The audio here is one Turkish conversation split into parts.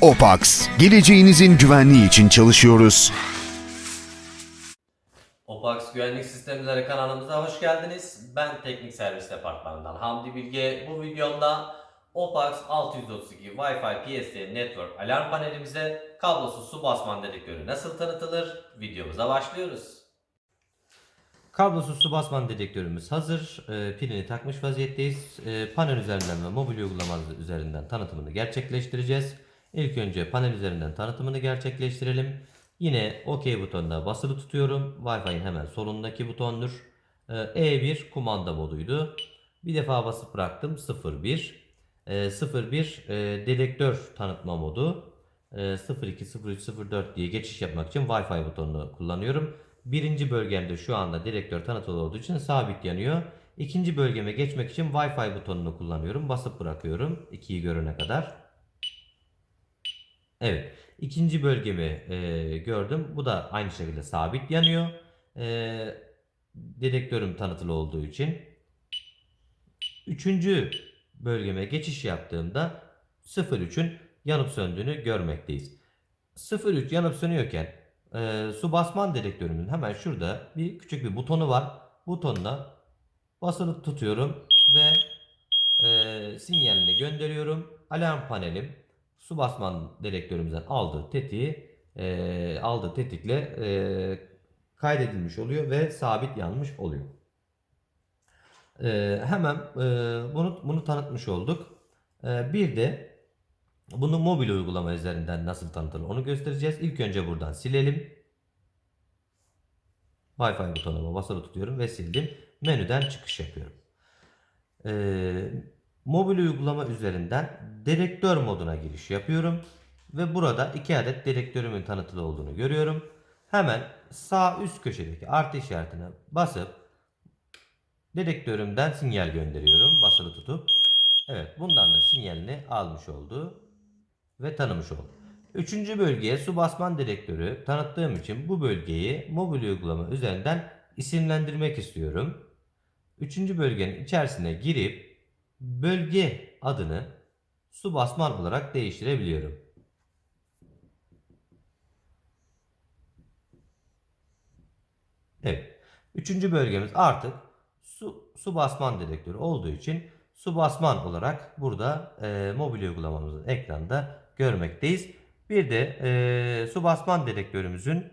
Opax, geleceğinizin güvenliği için çalışıyoruz. Opax Güvenlik Sistemleri kanalımıza hoş geldiniz. Ben Teknik Servis Departmanı'ndan Hamdi Bilge. Bu videomda Opax 632 Wi-Fi PSTN Network alarm panelimize kablosuz su basman dedektörü nasıl tanıtılır? Videomuza başlıyoruz. Kablosuz su basman dedektörümüz hazır. Ee, pilini takmış vaziyetteyiz. Ee, panel üzerinden ve mobil uygulamanız üzerinden tanıtımını gerçekleştireceğiz. İlk önce panel üzerinden tanıtımını gerçekleştirelim. Yine OK butonuna basılı tutuyorum. Wi-Fi'nin hemen solundaki butondur. Ee, E1 kumanda moduydu. Bir defa basıp bıraktım 01. Ee, 01 e, dedektör tanıtma modu. Ee, 02, 03, 04 diye geçiş yapmak için Wi-Fi butonunu kullanıyorum. Birinci bölgemde şu anda dedektör tanıtılı olduğu için sabit yanıyor. İkinci bölgeme geçmek için Wi-Fi butonunu kullanıyorum. Basıp bırakıyorum 2'yi görene kadar. Evet. ikinci bölgemi e, gördüm. Bu da aynı şekilde sabit yanıyor. E, dedektörüm tanıtılı olduğu için. Üçüncü bölgeme geçiş yaptığımda 03'ün yanıp söndüğünü görmekteyiz. 03 yanıp sönüyorken e, su basman dedektörümün hemen şurada bir küçük bir butonu var. Butonuna basılı tutuyorum ve e, sinyalini gönderiyorum. Alarm panelim su basman dedektörümüzden aldığı tetiği e, aldığı tetikle e, kaydedilmiş oluyor ve sabit yanmış oluyor. E, hemen e, bunu bunu tanıtmış olduk. E, bir de bunu mobil uygulama üzerinden nasıl tanıtılır onu göstereceğiz. İlk önce buradan silelim. Wi-Fi butonuma basılı tutuyorum ve sildim. Menüden çıkış yapıyorum. Ee, mobil uygulama üzerinden dedektör moduna giriş yapıyorum. Ve burada iki adet dedektörümün tanıtılı olduğunu görüyorum. Hemen sağ üst köşedeki artı işaretine basıp dedektörümden sinyal gönderiyorum. Basılı tutup. Evet bundan da sinyalini almış oldu ve tanımış oldu. Üçüncü bölgeye su basman dedektörü tanıttığım için bu bölgeyi mobil uygulama üzerinden isimlendirmek istiyorum. Üçüncü bölgenin içerisine girip bölge adını su basman olarak değiştirebiliyorum. Evet. Üçüncü bölgemiz artık su, su basman dedektörü olduğu için su basman olarak burada e, mobil uygulamamızın ekranda görmekteyiz. Bir de e, su basman dedektörümüzün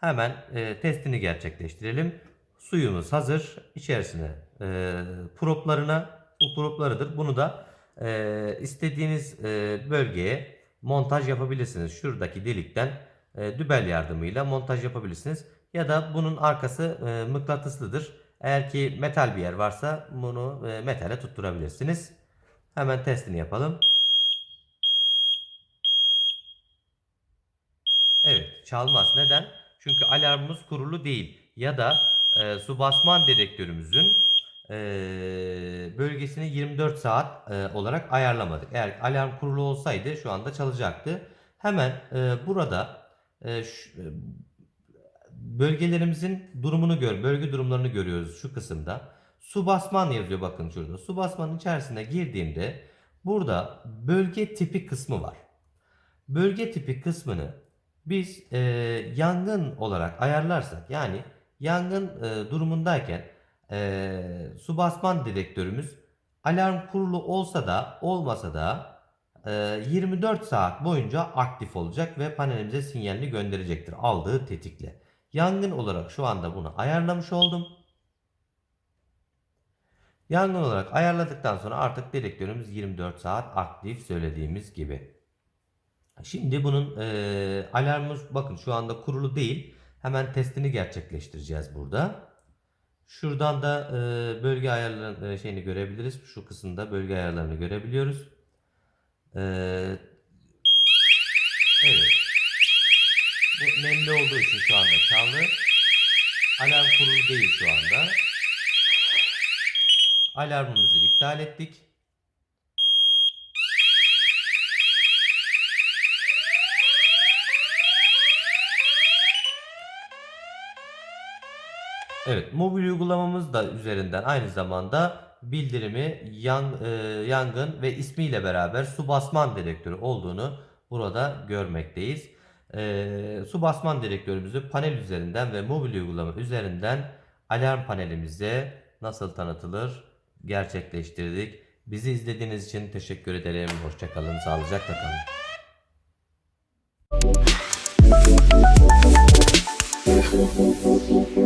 hemen e, testini gerçekleştirelim. Suyumuz hazır. İçerisine e, proplarına bu proplarıdır. Bunu da e, istediğiniz e, bölgeye montaj yapabilirsiniz. Şuradaki delikten e, dübel yardımıyla montaj yapabilirsiniz. Ya da bunun arkası e, mıknatıslıdır. Eğer ki metal bir yer varsa bunu e, metale tutturabilirsiniz. Hemen testini yapalım. Evet çalmaz. Neden? Çünkü alarmımız kurulu değil. Ya da e, su basman dedektörümüzün e, bölgesini 24 saat e, olarak ayarlamadık. Eğer alarm kurulu olsaydı şu anda çalacaktı. Hemen e, burada e, şu, e, bölgelerimizin durumunu gör, bölge durumlarını görüyoruz şu kısımda. Su basman yazıyor bakın şurada. Su basmanın içerisine girdiğimde burada bölge tipi kısmı var. Bölge tipi kısmını biz e, yangın olarak ayarlarsak yani yangın e, durumundayken e, su basman dedektörümüz alarm kurulu olsa da olmasa da e, 24 saat boyunca aktif olacak ve panelimize sinyalini gönderecektir aldığı tetikle. Yangın olarak şu anda bunu ayarlamış oldum. Yangın olarak ayarladıktan sonra artık dedektörümüz 24 saat aktif söylediğimiz gibi. Şimdi bunun e, alarmımız bakın şu anda kurulu değil. Hemen testini gerçekleştireceğiz burada. Şuradan da e, bölge ayarlarını e, şeyini görebiliriz. Şu kısımda bölge ayarlarını görebiliyoruz. E, evet. Bu nemli olduğu için şu anda çaldı. Alarm kurulu değil şu anda. Alarmımızı iptal ettik. Evet, mobil uygulamamız da üzerinden aynı zamanda bildirimi yan, e, yangın ve ismiyle beraber su basman dedektörü olduğunu burada görmekteyiz. Ee, su basman direktörümüzü panel üzerinden ve mobil uygulama üzerinden alarm panelimize nasıl tanıtılır gerçekleştirdik. Bizi izlediğiniz için teşekkür ederim. Hoşçakalın, sağlıcakla kalın.